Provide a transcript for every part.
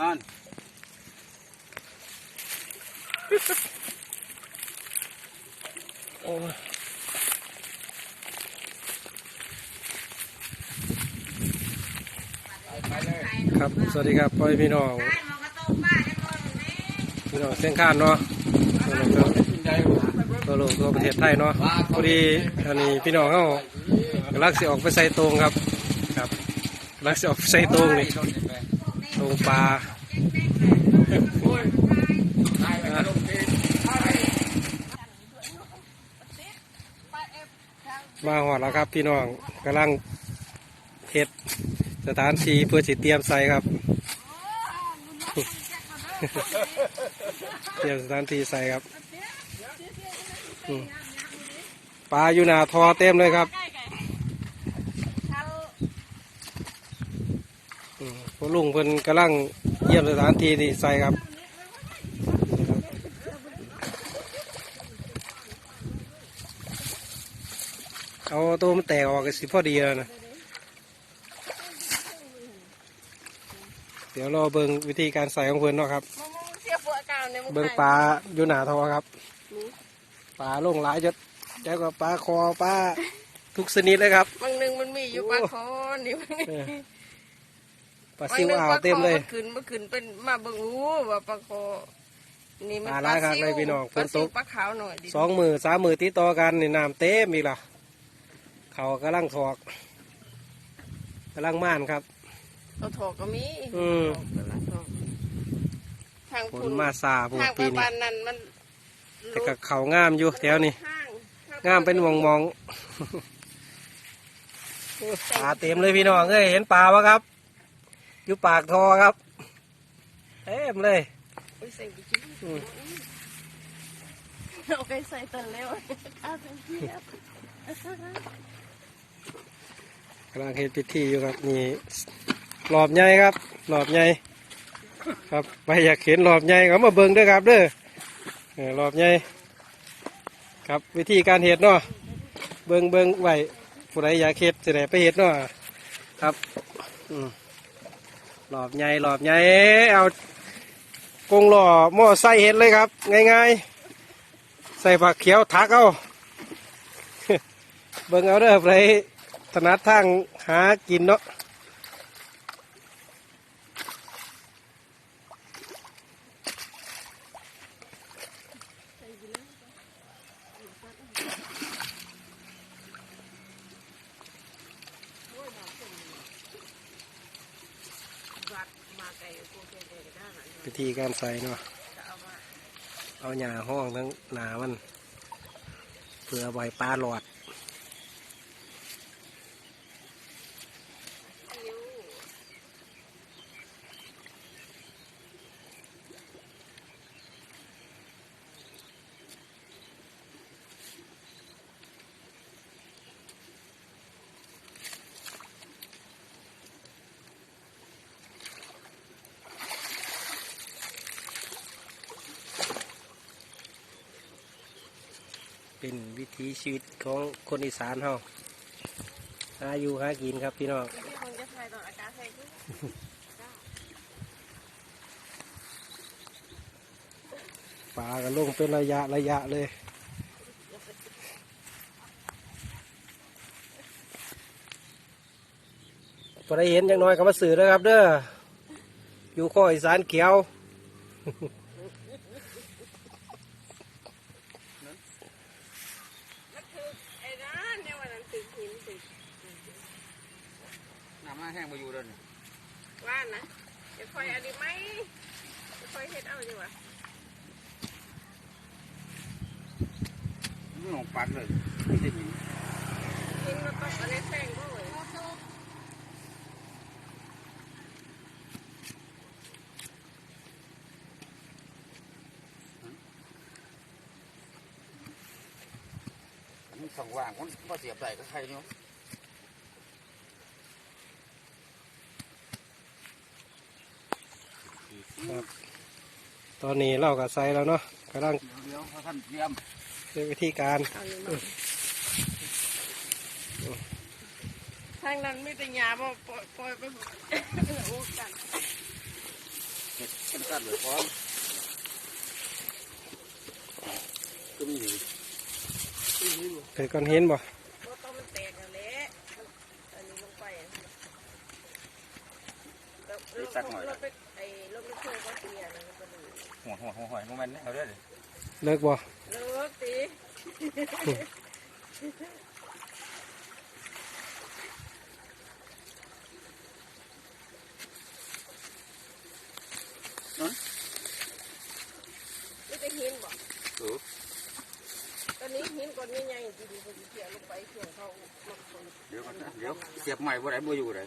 นั่นโอ้ยไปเลยครับ สวัสดีครับพ่อแม่พี่น้องพี่น้องเส้นข้านเนาะตัวโลกตัวใจตัวโลกตัวประเทศไทยเนาะพอดีอันนี้พี่น้องเขากำลังสิออกไปใส่ตรงครับ ครับกำลังสิออกไปใส่ตรงนี่ ตรงปลามาหอดแล้วครับพี่น้องกำลังเฮ็ดสถานที่เพื่อสิเตรียมใส่ครับ เตรียมสถานที่ใส่ครับปลาอยู่หนาทอเต็มเลยครับ อืมพวกลุงเพิ่นกำลังเยี่ยมสถานที่ที่ใส่ครับเอาตัวมันแตกออกก็สิพอดีแล้วนะ เดี๋ยวรอเบิ่งวิธีการใส่ของเพิ่นเนาะครับเสียบัวกาวเนี่ยเบิ่งปลาอยู่หนาทอครับ ปลาลงหลายจดแล้วก็ปลาคอปลาทุกชนิดเลยครับ บางหนึ่งมันมีอยู่ปลาคอนี่มันเออ ปลาซิวอ่าวเต็มเลยมันขึ้นมันขึ้นเป็นมาเบิ่งรู้ว่าปลาคอนี่มันปลาหลายครั้งเลยพี่น้องปลาฝนตซิวกปลาขาวหน่อยดิสองมือสามมือติดต่อกันนี่น้ำเต็มอีกล่ะเขากำลังถอกกำลังม่านครับเอาถอกก็มีอืมถอกก็ละถอกทางฝนพุ่นมาซาพูทางปีประนี้มาณนั้นมันแต่ก็เขางามอยู่แถวนี้ทางทงามเป็นมองมองๆปลาเต็มเลยพี่น้องเอ้ยเห็นปลาวะครับ อยู่ปากทอครับเต็มเลยโอ้ยใส่ไปกินอืมเอาไปใส่ตอนแล้วเอาไปเทียบกำลังเฮ็ดพิธีอยู่ครับนี่หลอบใหญ่ครับ หลอบใหญ่ครับไปอยากเห็นหลอบใหญ่ก็มาเบิ่งเด้วยครับเด้อเออหลอบใหญ่ครับวิธีการเห็ดเนาะเบิ่งเบิ่งไว้ผู้ใดอยากเห็ดจะได้ไปเห็ดเนาะครับ อืม หลอบใหญ่หลอบใหญ่เอากรงหล่อหม้อใส่เห็ดเลยครับ ง่ายๆ ใส่ผักเขียวทักเอาเบิ่งเอาเด้อไปถนัดทางหากินเนาะ วิธีการใส่เนาะเอาหญ้าห้องทั้งหนามันเผื่อใบปลาหลอด เป็นวิถีชีวิตของคนอีสานเฮาหาอยู่หากินครับพี่น้องที่ากาศใส่ขึ้นปลากันลงเป็นระยะระยะเลยพอได้เห็นอย่างน้อยก็มาสื่อแล้วครับเด้ออยู่ข้ออีสานเขียว มันคือไอ้นั่นเนี่ยวันนั้นตึกหินตึก น้ำมาแห้งมาอยู่เดินว่านนะจะคอยอันนี้ไหมจะคอยเฮ็ดเอาดีกว่าหนองปัดเลยไม่ได้หินหินมันต้องอันนี้แซงด้วยมันสองว่างมันก็เสียบใส่ก็ใครเนาะ ตอนนี้เราก็ใส่แล้วเนาะกำลังเดี๋ยวเดี๋ยวพระท่านเตรียมเป็นวิธีการเอาอยู่มาทางนั้นไม่แต่ยาบ่ปล่อยปล่อยไปหมดโอ้กันเห็ดกันกันเลยพร้อมก็มีอยู่เกิดก้อนเห็นบ่ รถต้องมันแตกกันแหละอันนี้ลงไปแล้วรถไปไอ้รถไม่เคยก็เสียนะก็เลย หัวหัวหัวหัวมันแม่นเอาเด้อเลิกบ่เลิกสิไม่ได้หินบ่เออตอนนี้หินก่อนใหญ่ๆดีๆก็ดีเสียลงไปเสียงเขาลงคนเดี๋ยวก่อนนะเดี๋ยวเสียบใหม่บ่ได้บ่อยู่เลย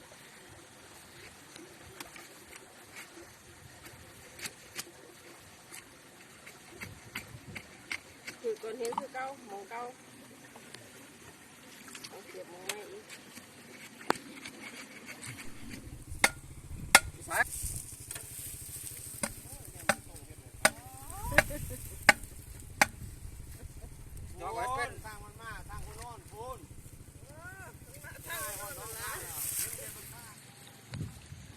คือก่อนหินคือเก้ามองเก้าเอาเสียบมองไม่อีก จอไว้เป็น ทางมันมาทางคนนอนพูนทางคนนอนนะ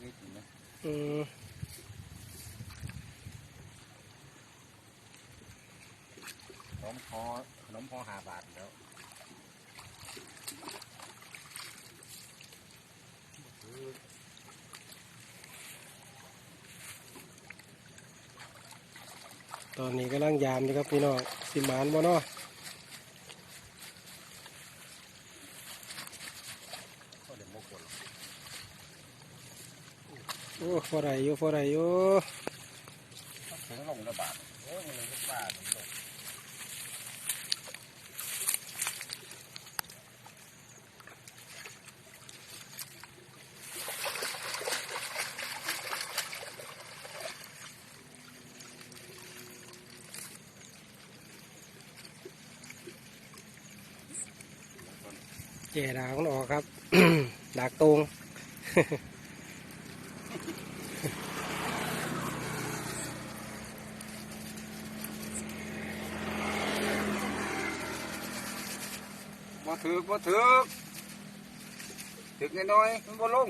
นี่กินนะ อืม ขนมพ อขนมพอห้าบาทแล้วตอนนี้กำลังยามอยู่ครับพี่น้องสิหมานบ่เนาะก็เดี๋ยวมกคนโอ้พอไรอยู่พอไรอยู่ถึงลงละบาทโอ้ยมันเลยบาท แก่ดากมันออกครับ ดากตรงบ่ถือบ่ถือถึกน้อยๆมันบ่ลง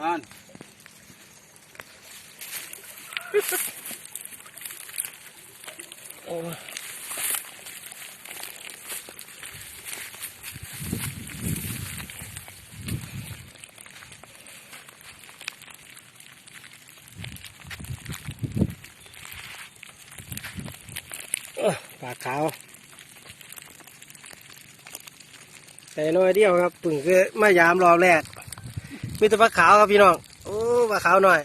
นั่น โอ้เออปาขาว แต่น้อยเดียวครับปึ่งคือมายามรอบแรกมีแต่ปลาขาวครับพี่น้อง โอ้ปลาขาวหน่อย